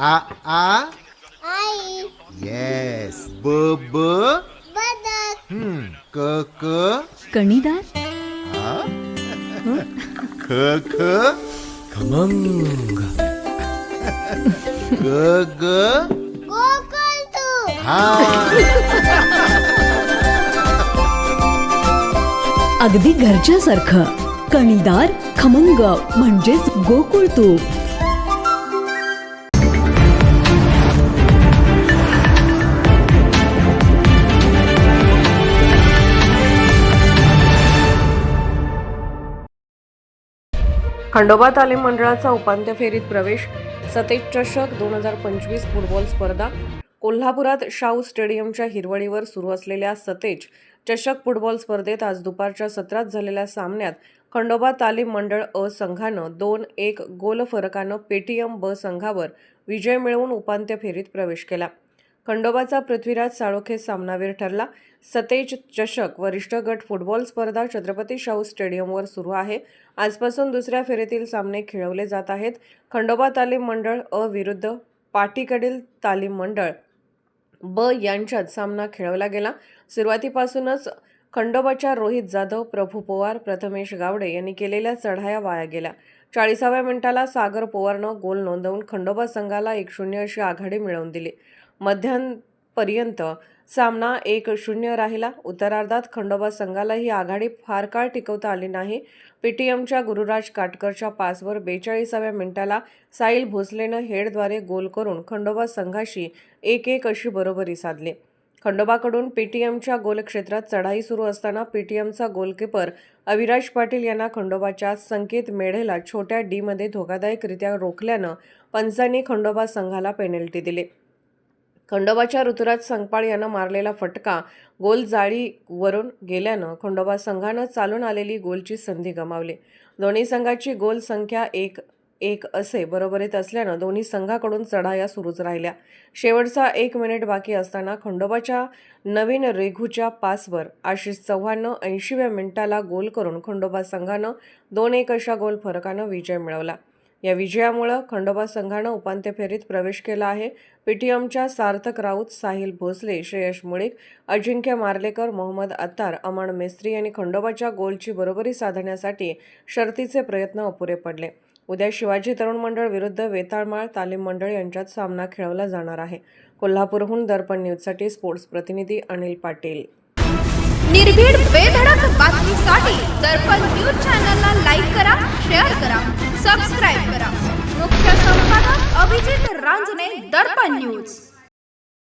आ आ? आई. Yes ब ब बदक हम्म क क कणीदार? ख ख खमंग. ग ग गोकुळ तू. हा. अगदी घरच्यासारखं. कणीदार खमंग म्हणजेच गोकुळ तूप खंडोबा तालीम मंडळाचा उपांत्य फेरीत प्रवेश सतेज चषक दोन हजार पंचवीस फुटबॉल स्पर्धा कोल्हापुरात शाहू स्टेडियमच्या हिरवळीवर सुरू असलेल्या सतेज चषक फुटबॉल स्पर्धेत आज दुपारच्या सत्रात झालेल्या सामन्यात खंडोबा तालीम मंडळ अ संघानं दोन एक गोल फरकानं पेटीएम ब संघावर विजय मिळवून उपांत्य फेरीत प्रवेश केला. खंडोबाचा पृथ्वीराज साळोखे सामनावीर ठरला. सतेज चषक वरिष्ठ गट फुटबॉल स्पर्धा छत्रपती शाहू स्टेडियमवर सुरू आहे. आजपासून दुसऱ्या फेरीतील सामने खेळवले जात आहेत. खंडोबा तालीम मंडळ अ विरुद्ध पाटीकडील तालीम मंडळ ब यांच्यात सामना खेळवला गेला. सुरुवातीपासूनच खंडोबाच्या रोहित जाधव प्रभू पोवार प्रथमेश गावडे यांनी केलेल्या चढाया वाया गेल्या. चाळीसाव्या मिनिटाला सागर पोवारनं गोल नोंदवून खंडोबा संघाला एक शून्य अशी आघाडी मिळवून दिली. मध्यापर्यंत सामना एक शून्य राहिला. उत्तरार्धात खंडोबा संघाला ही आघाडी फार काळ टिकवता आली नाही. पीटीएमच्या गुरुराज काटकरच्या पासवर बेचाळीसाव्या मिनिटाला साईल भोसलेनं हेडद्वारे गोल करून खंडोबा संघाशी एक एक अशी बरोबरी साधली. खंडोबाकडून पीटीएमच्या एमच्या गोलक्षेत्रात चढाई सुरू असताना पीटीएमचा गोलकीपर अविराज पाटील यांना खंडोबाच्या संकेत मेढेला छोट्या डीमध्ये धोकादायकरित्या रोखल्यानं पंचांनी खंडोबा संघाला पेनल्टी दिली. खंडोबाच्या ऋतुराज संगपाळ यानं मारलेला फटका गोल जाळीवरून गेल्यानं खंडोबा संघानं चालून आलेली गोलची संधी गमावली. दोन्ही संघाची गोल संख्या एक एक असे बरोबरीत असल्यानं दोन्ही संघाकडून चढाया सुरूच राहिल्या. शेवटचा एक मिनिट बाकी असताना खंडोबाच्या नवीन रेघूच्या पासवर आशिष चव्हाणनं ऐंशीव्या मिनिटाला गोल करून खंडोबा संघानं दोन एक अशा गोल फरकानं विजय मिळवला. या विजयामुळं खंडोबा संघानं उपांत्य फेरीत प्रवेश केला आहे. पीटीएमच्या सार्थक राऊत साहिल भोसले श्रेयश मुळीक अजिंक्य मार्लेकर मोहम्मद अत्तार अमान मेस्त्री यांनी खंडोबाच्या गोलची बरोबरी साधण्यासाठी शर्तीचे प्रयत्न अपुरे पडले. उद्या शिवाजी तरुण मंडळ विरुद्ध वेताळमाळ तालीम मंडळ यांच्यात सामना खेळवला जाणार आहे. कोल्हापूरहून दर्पण न्यूजसाठी स्पोर्ट्स प्रतिनिधी अनिल पाटील. निर्भीड बेधडक बातमीसाठी दर्पण न्यूज चॅनलला लाईक करा शेअर करा सबस्क्राईब करा. मुख्य संपादक अभिजित रांजणे दर्पण न्यूज.